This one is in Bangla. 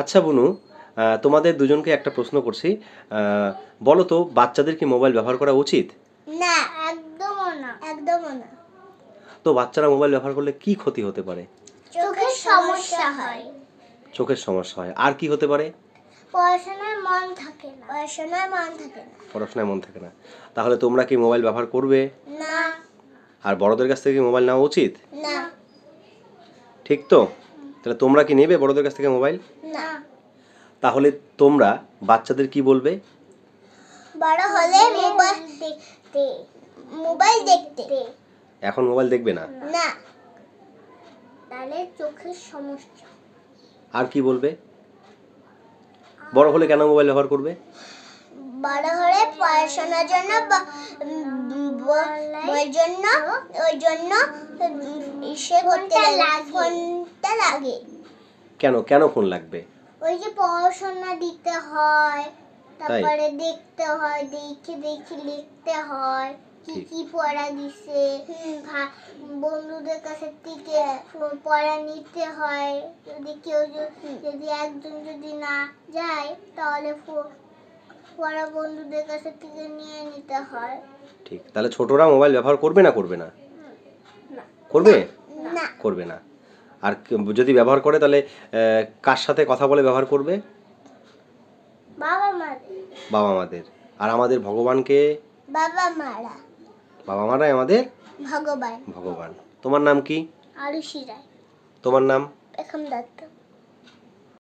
আচ্ছা বুনু তোমাদের দুজনকে একটা প্রশ্ন করছি। বলো তো বাচ্চাদের কি মোবাইল ব্যবহার করা উচিত? না একদমও না একদমও না। তো বাচ্চারা মোবাইল ব্যবহার করলে কি ক্ষতি হতে পারে? চোখের সমস্যা হয়। চোখের সমস্যা হয়। আর কি হতে পারে? পড়াশোনায় মন থাকে না। পড়াশোনায় মন থাকে না। পড়াশোনায় মন থাকে না। তাহলে তোমরা কি মোবাইল ব্যবহার করবে? না। আর বড়দের কাছ থেকে কি মোবাইল নেওয়া উচিত? না। ঠিক তো? তাহলে তোমরা কি নেবে বড়দের কাছ থেকে মোবাইল? না। তাহলে তোমরা বাচ্চাদের কি বলবে? বড় হলে মোবাইল দেখতে। মোবাইল দেখতে। এখন মোবাইল দেখবে না? না। তাহলে চোখের সমস্যা। আর কি বলবে? বড় হলে কেন মোবাইল ব্যবহার করবে? বড় হলে পড়াশোনার জন্য ওই জন্য ওই জন্য সে করতে ফোনটা লাগে। কেন কেন ফোন লাগবে? ওই যে পড়াশোনা দিতে হয় তারপরে দেখতে হয় দেখে দেখে লিখতে হয় কি কি পড়া দিছে বন্ধুদের কাছে থেকে পড়া নিতে হয়। যদি কেউ যদি একজন যদি না যায় তাহলে পড়া বন্ধুদের কাছে থেকে নিয়ে নিতে হয়। ঠিক তাহলে ছোটরা মোবাইল ব্যবহার করবে না করবে না। করবে? না। করবে না। আর যদি ব্যবহার করে তাহলে কার সাথে কথা বলে ব্যবহার করবে? বাবা মারা। বাবা মাদের। আর আমাদের ভগবানকে? বাবা মারা। বাবা মারাই আমাদের? ভগবান। ভগবান। তোমার নাম কি? আরুষি রায়। তোমার নাম? এখন দত্ত।